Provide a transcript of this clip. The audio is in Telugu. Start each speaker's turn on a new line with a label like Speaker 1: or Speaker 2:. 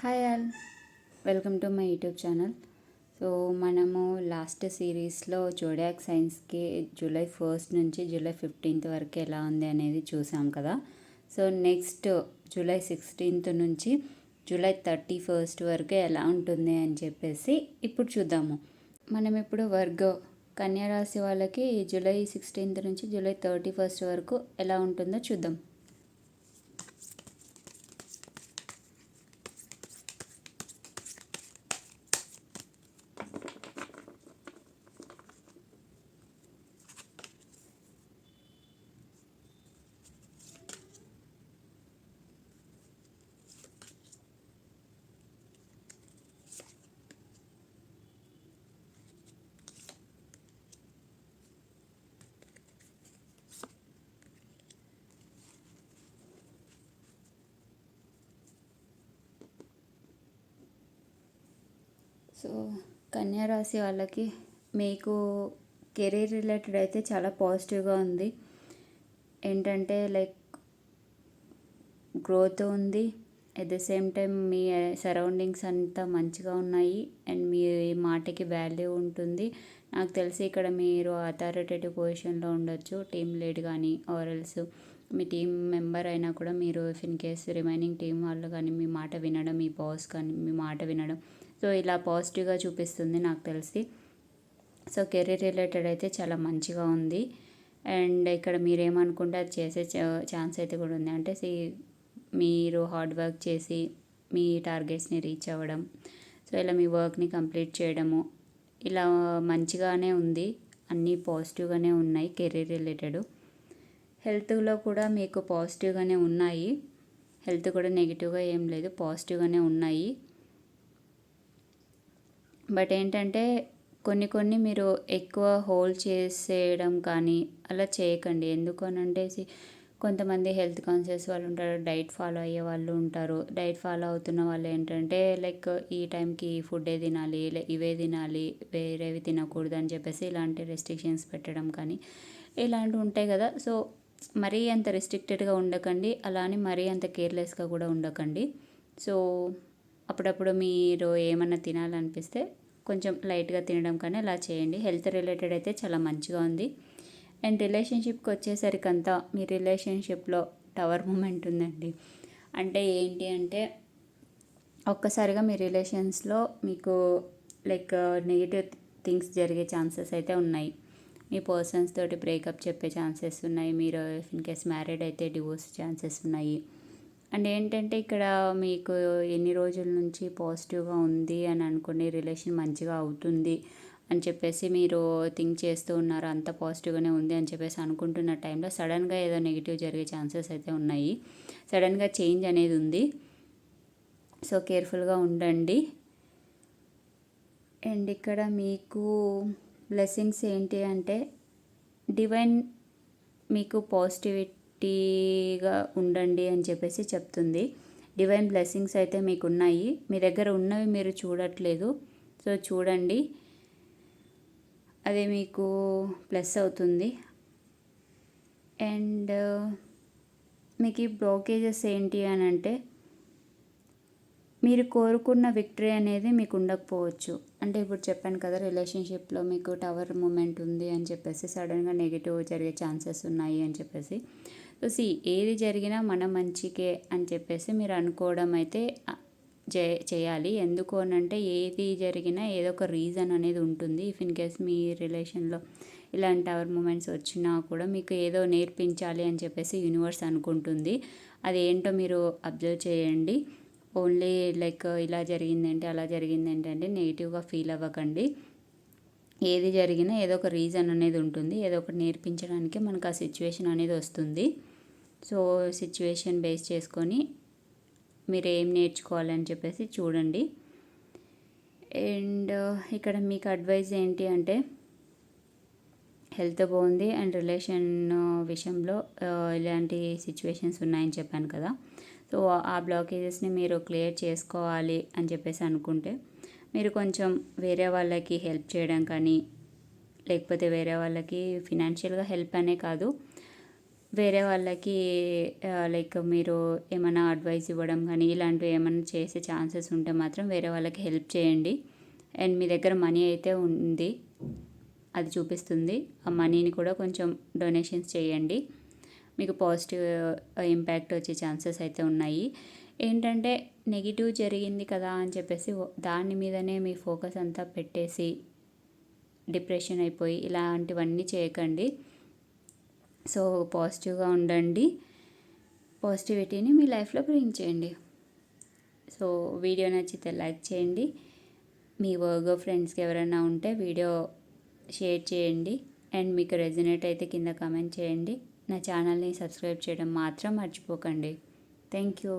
Speaker 1: Hi all. Welcome to my YouTube channel. So మనము లాస్ట్ సిరీస్లో జోడాక్ సైన్స్కి జూలై ఫస్ట్ నుంచి జూలై ఫిఫ్టీన్త్ వరకు ఎలా ఉంది అనేది చూసాం కదా. సో నెక్స్ట్ జూలై సిక్స్టీన్త్ నుంచి జూలై థర్టీ ఫస్ట్ వరకు ఎలా ఉంటుంది అని చెప్పేసి ఇప్పుడు చూద్దాము. మనం ఇప్పుడు వర్గ కన్యా రాశి వాళ్ళకి జూలై సిక్స్టీన్త్ నుంచి జూలై థర్టీ ఫస్ట్ వరకు ఎలా ఉంటుందో చూద్దాం. సో కన్యా రాశి వాళ్ళకి మీకు కెరీర్ రిలేటెడ్ అయితే చాలా పాజిటివ్గా ఉంది. ఏంటంటే లైక్ గ్రోత్ ఉంది. ఎట్ ద సేమ్ టైం మీ సరౌండింగ్స్ అంతా మంచిగా ఉన్నాయి. అండ్ మీ మాటకి వాల్యూ ఉంటుంది. నాకు తెలిసి ఇక్కడ మీరు అథారిటేటివ్ పొజిషన్లో ఉండొచ్చు. టీమ్ లీడ్ కానీ ఆరల్స్ మీ టీం మెంబర్ అయినా కూడా మీరు ఇన్ కేస్ రిమైనింగ్ టీం వాళ్ళు కానీ మీ మాట వినడం మీ బాస్ కానీ మీ మాట వినడం సో ఇలా పాజిటివ్గా చూపిస్తుంది నాకు తెలిసి. సో కెరీర్ రిలేటెడ్ అయితే చాలా మంచిగా ఉంది. అండ్ ఇక్కడ మీరేమనుకుంటే అది చేసే ఛాన్స్ అయితే కూడా ఉంది. అంటే సి మీరు హార్డ్ వర్క్ చేసి మీ టార్గెట్స్ని రీచ్ అవ్వడం సో ఇలా మీ వర్క్ని కంప్లీట్ చేయడము ఇలా మంచిగానే ఉంది. అన్నీ పాజిటివ్గానే ఉన్నాయి కెరీర్ రిలేటెడ్. హెల్త్లో కూడా మీకు పాజిటివ్గానే ఉన్నాయి. హెల్త్ కూడా నెగిటివ్గా ఏం లేదు పాజిటివ్గానే ఉన్నాయి. బట్ ఏంటంటే కొన్ని కొన్ని మీరు ఎక్కువ హోల్డ్ చేసేయడం కానీ అలా చేయకండి. ఎందుకు అని అంటే కొంతమంది హెల్త్ కాన్షియస్ వాళ్ళు ఉంటారు డైట్ ఫాలో అయ్యే వాళ్ళు ఉంటారు. డైట్ ఫాలో అవుతున్న వాళ్ళు ఏంటంటే లైక్ ఈ టైంకి ఫుడ్డే తినాలి ఇవే తినాలి వేరేవి తినకూడదు అని చెప్పేసి ఇలాంటి రెస్ట్రిక్షన్స్ పెట్టడం కానీ ఇలాంటివి ఉంటాయి కదా. సో మరీ అంత రెస్ట్రిక్టెడ్గా ఉండకండి. అలానే మరీ అంత కేర్లెస్గా కూడా ఉండకండి. సో అప్పుడప్పుడు మీరు ఏమన్నా తినాలనిపిస్తే కొంచెం లైట్గా తినడం కానీ అలా చేయండి. హెల్త్ రిలేటెడ్ అయితే చాలా మంచిగా ఉంది. అండ్ రిలేషన్షిప్కి వచ్చేసరికి అంతా మీ రిలేషన్షిప్లో టవర్ మూమెంట్ ఉందండి. అంటే ఏంటి అంటే ఒక్కసారిగా మీ రిలేషన్స్లో మీకు లైక్ నెగిటివ్ థింగ్స్ జరిగే ఛాన్సెస్ అయితే ఉన్నాయి. మీ పర్సన్స్ తోటి బ్రేకప్ చెప్పే ఛాన్సెస్ ఉన్నాయి. మీరు ఇన్ కేస్ మ్యారీడ్ అయితే డివోర్స్ ఛాన్సెస్ ఉన్నాయి. అండ్ ఏంటంటే ఇక్కడ మీకు ఎన్ని రోజుల నుంచి పాజిటివ్గా ఉంది అని అనుకుని రిలేషన్ మంచిగా అవుతుంది అని చెప్పేసి మీరు థింక్ చేస్తూ ఉన్నారు అంత పాజిటివ్గానే ఉంది అని చెప్పేసి అనుకుంటున్న టైంలో సడన్గా ఏదో నెగిటివ్ జరిగే ఛాన్సెస్ అయితే ఉన్నాయి. సడన్గా చేంజ్ అనేది ఉంది. సో కేర్ఫుల్గా ఉండండి. అండ్ ఇక్కడ మీకు బ్లెస్సింగ్స్ ఏంటి అంటే డివైన్ మీకు పాజిటివిటీ హ్యాపీగా ఉండండి అని చెప్పేసి చెప్తుంది. డివైన్ బ్లెస్సింగ్స్ అయితే మీకు ఉన్నాయి మీ దగ్గర ఉన్నవి మీరు చూడట్లేదు. సో చూడండి. అది మీకు ప్లస్ అవుతుంది. అండ్ uh, మీకు ఈ బ్లోకేజెస్ ఏంటి అని అంటే మీరు కోరుకున్న విక్టరీ అనేది మీకు ఉండకపోవచ్చు. అంటే ఇప్పుడు చెప్పాను కదా రిలేషన్షిప్లో మీకు టవర్ మూమెంట్ ఉంది అని చెప్పేసి సడన్గా నెగిటివ్ జరిగే ఛాన్సెస్ ఉన్నాయి అని చెప్పేసి. సో సి ఏది జరిగినా మన మంచికే అని చెప్పేసి మీరు అనుకోవడం అయితే చేయాలి. ఎందుకు అని అంటే ఏది జరిగినా ఏదో ఒక రీజన్ అనేది ఉంటుంది. ఇఫ్ ఇన్ కేస్ మీ రిలేషన్లో ఇలాంటి అవర్ మూమెంట్స్ వచ్చినా కూడా మీకు ఏదో నేర్పించాలి అని చెప్పేసి యూనివర్స్ అనుకుంటుంది. అది ఏంటో మీరు అబ్జర్వ్ చేయండి. ఓన్లీ లైక్ ఇలా జరిగిందంటే అలా జరిగిందంటే అంటే నెగిటివ్గా ఫీల్ అవ్వకండి. ఏది జరిగినా ఏదో ఒక రీజన్ అనేది ఉంటుంది. ఏదో ఒకటి నేర్పించడానికి మనకు ఆ సిచ్యువేషన్ అనేది వస్తుంది. సో సిచ్యువేషన్ బేస్ చేసుకొని మీరు ఏం నేర్చుకోవాలని చెప్పేసి చూడండి. అండ్ ఇక్కడ మీకు అడ్వైజ్ ఏంటి అంటే హెల్త్ బాగుంది అండ్ రిలేషన్ విషయంలో ఇలాంటి సిచ్యువేషన్స్ ఉన్నాయని చెప్పాను కదా. సో ఆ బ్లాకేజెస్ని మీరు క్లియర్ చేసుకోవాలి అని చెప్పేసి అనుకుంటే మీరు కొంచెం వేరే వాళ్ళకి హెల్ప్ చేయడం కానీ లేకపోతే వేరే వాళ్ళకి ఫినాన్షియల్గా హెల్ప్ అనే కాదు వేరే వాళ్ళకి లైక్ మీరు ఏమైనా అడ్వైస్ ఇవ్వడం కానీ ఇలాంటివి ఏమైనా చేసే ఛాన్సెస్ ఉంటే మాత్రం వేరే వాళ్ళకి హెల్ప్ చేయండి. అండ్ మీ దగ్గర మనీ అయితే ఉంది అది చూపిస్తుంది. ఆ మనీని కూడా కొంచెం డొనేషన్స్ చేయండి. మీకు పాజిటివ్ ఇంపాక్ట్ వచ్చే ఛాన్సెస్ అయితే ఉన్నాయి. ఏంటంటే నెగిటివ్ జరిగింది కదా అని చెప్పేసి దాని మీదనే మీ ఫోకస్ అంతా పెట్టేసి డిప్రెషన్ అయిపోయి ఇలాంటివన్నీ చేయకండి. సో పాజిటివ్గా ఉండండి. పాజిటివిటీని మీ లైఫ్లో బ్రింగ్ చేయండి. సో వీడియో నచ్చితే లైక్ చేయండి. మీ వర్గో ఫ్రెండ్స్కి ఎవరైనా ఉంటే వీడియో షేర్ చేయండి. అండ్ మీకు రెజినేట్ అయితే కింద కామెంట్ చేయండి. నా ఛానల్ని సబ్స్క్రైబ్ చేయడం మాత్రం మర్చిపోకండి. Thank you